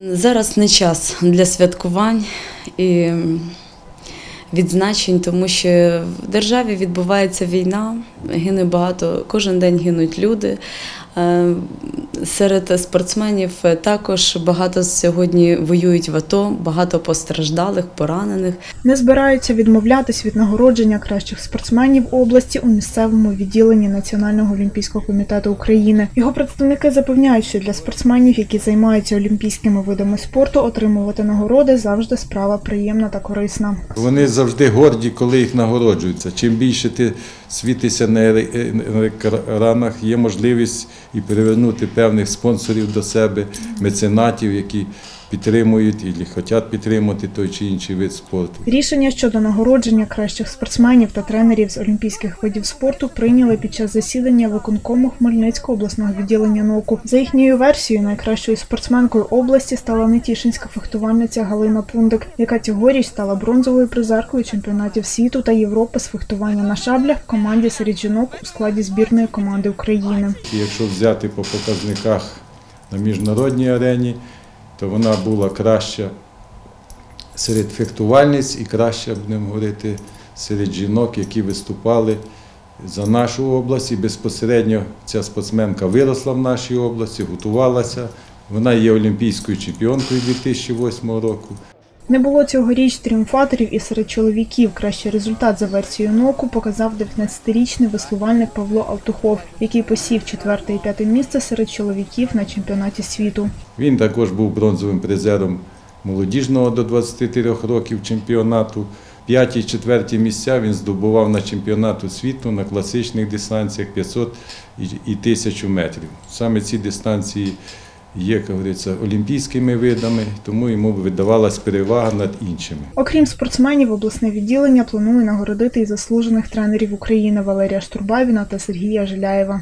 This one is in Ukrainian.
Зараз не час для святкувань і відзначень, тому що в державі відбувається війна, гине багато, кожен день гинуть люди. Е, Серед спортсменів також багато сьогодні воюють в АТО, багато постраждалих, поранених. Не збираються відмовлятись від нагородження кращих спортсменів області у місцевому відділенні Національного олімпійського комітету України. Його представники запевняють, що для спортсменів, які займаються олімпійськими видами спорту, отримувати нагороди завжди справа приємна та корисна. Вони завжди горді, коли їх нагороджуються. Чим більше ти світишся на е- екранах, є можливість і привернути певних спонсорів до себе, меценатів, які підтримують і хочуть підтримувати той чи інший вид спорту. Рішення щодо нагородження кращих спортсменів та тренерів з олімпійських видів спорту прийняли під час засідання виконкому Хмельницького обласного відділення НОКу. За їхньою версією, найкращою спортсменкою області стала нетішинська фехтувальниця Галина Пундик, яка цьогоріч стала бронзовою призеркою чемпіонатів світу та Європи з фехтування на шаблях в команді серед жінок у складі збірної команди України. Якщо взяти по показниках на міжнародній арені, то вона була краща серед фехтувальниць і краща, будемо говорити, серед жінок, які виступали за нашу область. І безпосередньо ця спортсменка виросла в нашій області, готувалася. Вона є олімпійською чемпіонкою 2008 року. Не було цьогоріч тріумфаторів і серед чоловіків. Кращий результат за версією НОКу показав 19-річний веслувальник Павло Алтухов, який посів четверте і п'яте місце серед чоловіків на чемпіонаті світу. Він також був бронзовим призером молодіжного до 23 років чемпіонату. П'яті, четверті місця він здобував на чемпіонату світу на класичних дистанціях 500 і і 1000 метрів. Саме ці дистанції є, як говориться, олімпійськими видами, тому йому видавалась перевага над іншими. Окрім спортсменів, обласне відділення планує нагородити і заслужених тренерів України Валерія Штурбавіна та Сергія Жиляєва.